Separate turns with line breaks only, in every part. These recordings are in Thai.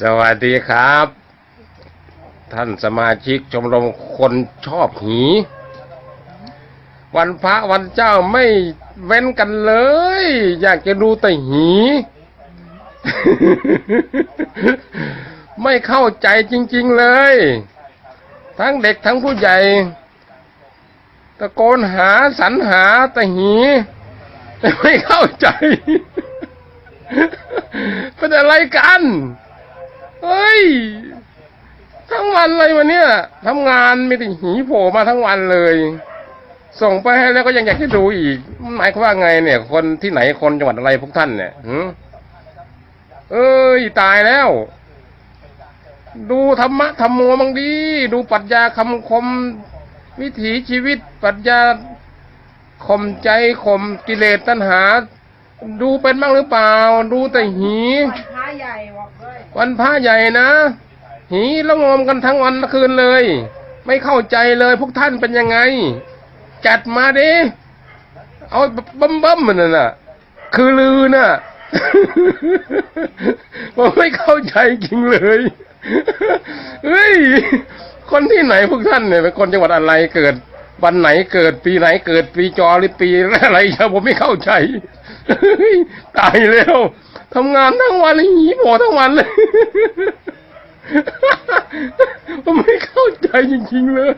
สวัสดีครับ ท่านสมาชิกชมรมคนชอบหี วันพระวันเจ้าไม่เว้นกันเลย อยากจะดูแต่หี ไม่เข้าใจจริง ๆเลย ทั้งเด็กทั้งผู้ใหญ่ ตะโกนหาสรรหาแต่หี แต่ไม่เข้าใจ เป็นอะไรกัน เฮ้ย ทั้ง วันเลยวันเนี้ยทำงานมีแต่หีโผล่มาทั้งวันเลย ส่งไปให้แล้วก็ยังอยากจะดูอีกหมายความว่าไงเนี่ย คนที่ไหนคนจังหวัดอะไรพวกท่านเนี่ยหืมเอ้ยตายแล้ว ดูธรรมะธรรมโมมังดี ดูปรัชญาคำคม วิถีชีวิตปรัชญาข่มใจข่มกิเลสตัณหา ดูเป็นบ้างหรือเปล่า ดูแต่หี
พระใหญ่บอกเลย
วันพระใหญ่นะ หีละงมกันทั้งวันทั้งคืนเลย ไม่เข้าใจเลยพวกท่านเป็นยังไง จัดมาดิเอาบัมบัมมันน่ะ คือลือน่ะผมไม่เข้าใจจริงเลยเฮ้ยคนที่ไหนพวกท่านเนี่ยเป็นคนจังหวัดอะไรเกิด วันไหนเกิดปีไหนเกิดปีจอหรือปีอะไรเชียผมไม่เข้าใจตายแล้วทำงานทั้งวันหีหมอทั้งวันเลย ผมไม่เข้าใจจริงๆเลย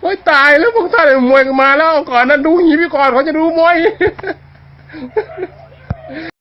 โอ้ยตายแล้วพวกท่านมวยกันมาแล้วก่อนนั้นดูหีพี่ก่อนเขาจะดูมวย